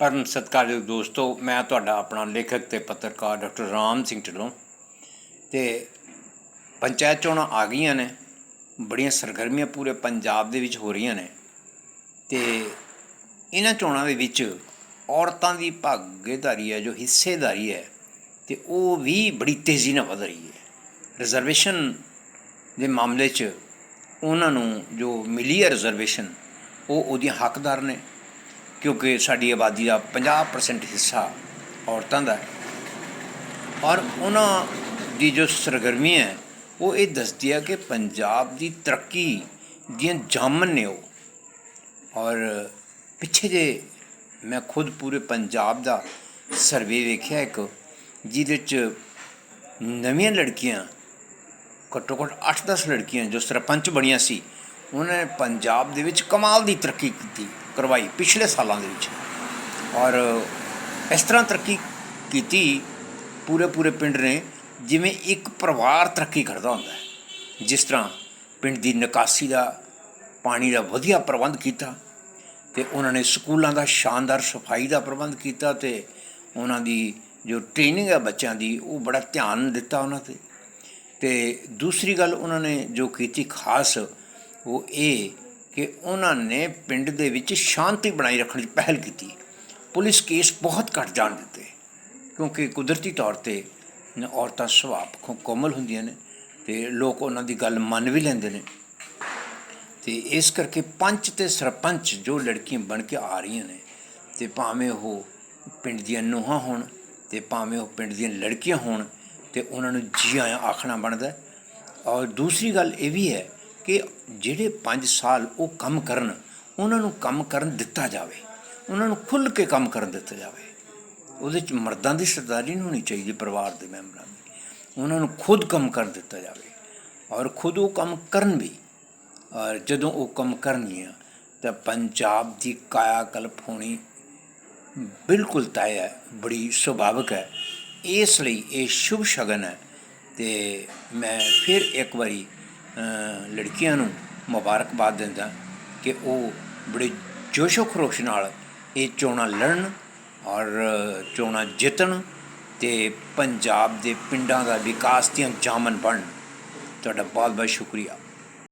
ਪਰਮ ਸਤਿਕਾਰਯੋਗ ਦੋਸਤੋ, ਮੈਂ ਤੁਹਾਡਾ ਆਪਣਾ ਲੇਖਕ ਤੇ ਪੱਤਰਕਾਰ ਡਾਕਟਰ ਰਾਮ ਸਿੰਘ ਢਿੱਲੋਂ ਤੇ ਪੰਚਾਇਤ ਚੋਣਾਂ ਆ ਗਈਆਂ ਨੇ, ਬੜੀਆਂ ਸਰਗਰਮੀਆਂ ਪੂਰੇ ਪੰਜਾਬ ਦੇ ਵਿੱਚ ਹੋ ਰਹੀਆਂ ਨੇ ਤੇ ਇਹਨਾਂ ਚੋਣਾਂ ਦੇ ਵਿੱਚ ਔਰਤਾਂ ਦੀ ਭਾਗੀਦਾਰੀ ਹੈ, ਜੋ ਹਿੱਸੇਦਾਰੀ ਹੈ, ਤੇ ਉਹ ਵੀ ਬੜੀ ਤੇਜ਼ੀ ਨਾਲ ਵਧ ਰਹੀ ਹੈ। ਰਿਜ਼ਰਵੇਸ਼ਨ ਦੇ ਮਾਮਲੇ 'ਚ ਉਹਨਾਂ ਨੂੰ ਜੋ ਮਿਲੀ ਹੈ ਰਿਜ਼ਰਵੇਸ਼ਨ ਉਹ ਉਹਦੀਆਂ ਹੱਕਦਾਰ ਨੇ। ਕਿਉਂਕਿ ਸਾਡੀ ਆਬਾਦੀ ਦਾ 50% ਹਿੱਸਾ ਔਰਤਾਂ ਦਾ ਹੈ। ਔਰ ਉਹਨਾਂ ਦੀ ਜੋ ਸਰਗਰਮੀ ਹੈ, ਉਹ ਇਹ ਦੱਸਦੀ ਹੈ ਕਿ ਪੰਜਾਬ ਦੀ ਤਰੱਕੀ ਦੀਆਂ ਜਾਮਨ ਨੇ ਉਹ। ਔਰ ਪਿੱਛੇ ਜੇ ਮੈਂ ਖੁਦ ਪੂਰੇ ਪੰਜਾਬ ਦਾ ਸਰਵੇ ਵੇਖਿਆ ਇੱਕ, ਜਿਹਦੇ ਚ ਨਵੀਆਂ ਲੜਕੀਆਂ, ਘੱਟੋ ਘੱਟ 8-10 ਲੜਕੀਆਂ ਜੋ ਸਰਪੰਚ ਬਣੀਆਂ ਸੀ, ਉਹਨਾਂ ਨੇ ਪੰਜਾਬ ਦੇ ਵਿੱਚ ਕਮਾਲ ਦੀ ਤਰੱਕੀ ਕੀਤੀ। ਕਰਵਾਈ ਪਿਛਲੇ ਸਾਲਾਂ ਦੇ ਵਿੱਚ। ਔਰ ਇਸ ਤਰ੍ਹਾਂ ਤਰੱਕੀ ਕੀਤੀ ਪੂਰੇ ਪੂਰੇ ਪਿੰਡ ਨੇ, ਜਿਵੇਂ ਇੱਕ ਪਰਿਵਾਰ ਤਰੱਕੀ ਕਰਦਾ ਹੁੰਦਾ ਹੈ। ਜਿਸ ਤਰ੍ਹਾਂ ਪਿੰਡ ਦੀ ਨਿਕਾਸੀ ਦਾ, ਪਾਣੀ ਦਾ ਵਧੀਆ ਪ੍ਰਬੰਧ ਕੀਤਾ ਤੇ ਉਹਨਾਂ ਨੇ ਸਕੂਲਾਂ ਦਾ ਸ਼ਾਨਦਾਰ ਸਫ਼ਾਈ ਦਾ ਪ੍ਰਬੰਧ ਕੀਤਾ ਤੇ ਉਹਨਾਂ ਦੀ ਜੋ ਟ੍ਰੇਨਿੰਗ ਹੈ ਬੱਚਿਆਂ ਦੀ, ਉਹ ਬੜਾ ਧਿਆਨ ਦਿੱਤਾ ਉਹਨਾਂ ਤੇ। ਤੇ ਦੂਸਰੀ ਗੱਲ ਉਹਨਾਂ ਨੇ ਜੋ ਕੀਤੀ ਖਾਸ, ਉਹ ਇਹ ਕਿ ਉਹਨਾਂ ਨੇ ਪਿੰਡ ਦੇ ਵਿੱਚ ਸ਼ਾਂਤੀ ਬਣਾਈ ਰੱਖਣ ਦੀ ਪਹਿਲ ਕੀਤੀ। ਪੁਲਿਸ ਕੇਸ ਬਹੁਤ ਘੱਟ ਜਾਣ ਦਿੱਤੇ, ਕਿਉਂਕਿ ਕੁਦਰਤੀ ਤੌਰ ਤੇ ਔਰਤਾਂ ਸੁਭਾਅ ਪੱਖੋਂ ਕੋਮਲ ਹੁੰਦੀਆਂ ਨੇ ਤੇ ਲੋਕ ਉਹਨਾਂ ਦੀ ਗੱਲ ਮੰਨ ਵੀ ਲੈਂਦੇ ਨੇ। ਤੇ ਇਸ ਕਰਕੇ ਪੰਚ ਤੇ ਸਰਪੰਚ ਜੋ ਲੜਕੀਆਂ ਬਣ ਕੇ ਆ ਰਹੀਆਂ ਨੇ, ਤੇ ਭਾਵੇਂ ਉਹ ਪਿੰਡ ਦੀਆਂ ਨੂਹਾਂ ਹੋਣ ਤੇ ਭਾਵੇਂ ਉਹ ਪਿੰਡ ਦੀਆਂ ਲੜਕੀਆਂ ਹੋਣ, ਤੇ ਉਹਨਾਂ ਨੂੰ ਜੀ ਆਇਆਂ ਆਖਣਾ ਬਣਦਾ। ਔਰ ਦੂਸਰੀ ਗੱਲ ਇਹ ਵੀ ਹੈ ਕਿ ਜਿਹੜੇ 5 ਸਾਲ ਉਹ ਕੰਮ ਕਰਨ, ਉਹਨਾਂ ਨੂੰ ਕੰਮ ਕਰਨ ਦਿੱਤਾ ਜਾਵੇ। ਉਹਨਾਂ ਨੂੰ ਖੁੱਲ੍ਹ ਕੇ ਕੰਮ ਕਰਨ ਦਿੱਤਾ ਜਾਵੇ। ਉਹਦੇ ਚ ਮਰਦਾਂ ਦੀ ਸਰਦਾਰੀ ਨਹੀਂ ਹੋਣੀ ਚਾਹੀਦੀ ਪਰਿਵਾਰ ਦੇ ਮੈਂਬਰਾਂ ਦੀ। ਉਹਨਾਂ ਨੂੰ ਖੁਦ ਕੰਮ ਕਰਨ ਦਿੱਤਾ ਜਾਵੇ। ਔਰ ਖੁਦ ਉਹ ਕੰਮ ਕਰਨ ਵੀ। ਔਰ ਜਦੋਂ ਉਹ ਕੰਮ ਕਰਨਗੀਆਂ, ਤਾਂ ਪੰਜਾਬ ਦੀ ਕਾਇਆ ਕਲਪ ਹੋਣੀ ਬਿਲਕੁਲ ਤੈਅ ਹੈ, ਬੜੀ ਸੁਭਾਵਿਕ ਹੈ। ਇਸ ਲਈ ਇਹ ਸ਼ੁਭ ਸ਼ਗਨ ਹੈ। ਤੇ ਮੈਂ ਫਿਰ ਇੱਕ ਵਾਰੀ ਲੜਕੀਆਂ ਨੂੰ ਮੁਬਾਰਕਬਾਦ ਦਿੰਦਾ ਕਿ ਉਹ ਬੜੇ ਜੋਸ਼ੋ ਖਰੋਸ਼ ਨਾਲ ਇਹ ਚੋਣਾਂ ਲੜਨ ਔਰ ਚੋਣਾਂ ਜਿੱਤਣ ਤੇ ਪੰਜਾਬ ਦੇ ਪਿੰਡਾਂ ਦਾ ਵਿਕਾਸ ਦੀਆਂ ਜਾਮਨ ਬਣਨ। ਤੁਹਾਡਾ ਬਹੁਤ ਬਹੁਤ ਸ਼ੁਕਰੀਆ।